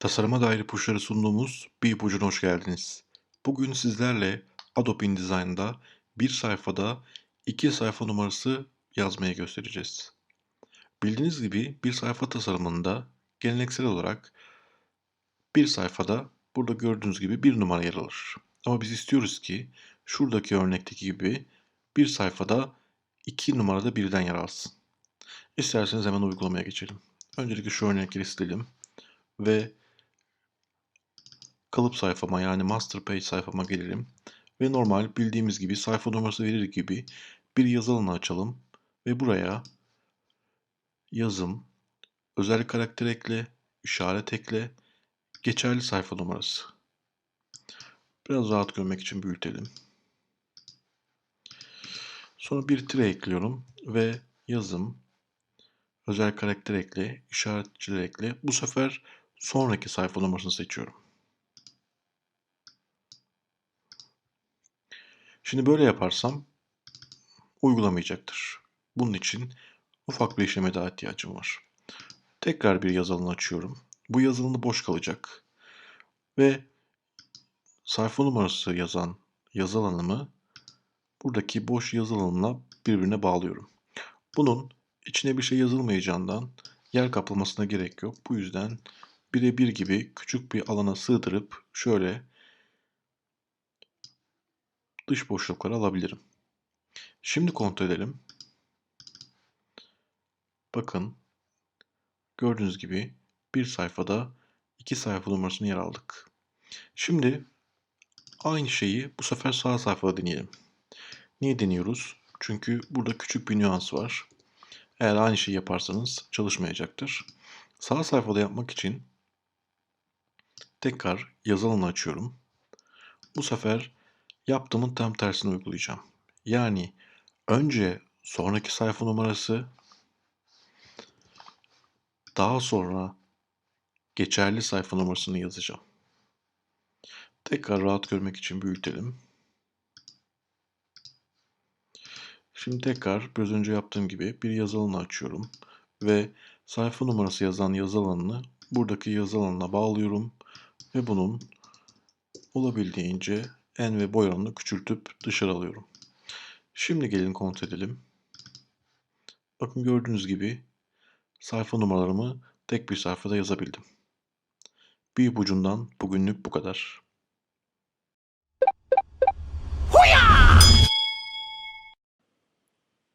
Tasarıma dair ipuçları sunduğumuz bir ipucuna hoş geldiniz. Bugün sizlerle Adobe InDesign'da bir sayfada iki sayfa numarası yazmaya göstereceğiz. Bildiğiniz gibi bir sayfa tasarımında geleneksel olarak bir sayfada burada gördüğünüz gibi bir numara yer alır. Ama biz istiyoruz ki şuradaki örnekteki gibi bir sayfada iki numarada birden yer alsın. İsterseniz hemen uygulamaya geçelim. Öncelikle şu örnekleri silelim ve kalıp sayfama yani master page sayfama gelelim ve normal bildiğimiz gibi sayfa numarası verir gibi bir yazı açalım ve buraya yazım, özel karakter ekle, işaret ekle, geçerli sayfa numarası. Biraz rahat görmek için büyütelim. Sonra bir tire ekliyorum ve yazım, özel karakter ekle, işaretçiler ekle. Bu sefer sonraki sayfa numarasını seçiyorum. Şimdi böyle yaparsam uygulamayacaktır. Bunun için ufak bir işleme daha ihtiyacım var. Tekrar bir yazı alanı açıyorum. Bu yazı alanı boş kalacak. Ve sayfa numarası yazan yazı buradaki boş yazı birbirine bağlıyorum. Bunun içine bir şey yazılmayacağından yer kaplamasına gerek yok. Bu yüzden birebir gibi küçük bir alana sığdırıp şöyle dış boşlukları alabilirim. Şimdi kontrol edelim. Bakın gördüğünüz gibi bir sayfada iki sayfa numarasını yer aldık. Şimdi aynı şeyi bu sefer sağ sayfada deneyelim. Niye deniyoruz? Çünkü burada küçük bir nüans var. Eğer aynı şeyi yaparsanız çalışmayacaktır. Sağ sayfada yapmak için tekrar yazı alanı açıyorum. Bu sefer yaptığımın tam tersini uygulayacağım. Yani önce sonraki sayfa numarası daha sonra geçerli sayfa numarasını yazacağım. Tekrar rahat görmek için büyütelim. Şimdi tekrar biraz önce yaptığım gibi bir yazı alanı açıyorum ve sayfa numarası yazan yazı alanını buradaki yazı alanına bağlıyorum ve bunun olabildiğince en ve boy oranını küçültüp dışarı alıyorum. Şimdi gelin kontrol edelim. Bakın gördüğünüz gibi sayfa numaralarımı tek bir sayfada yazabildim. Bir ipucundan bugünlük bu kadar.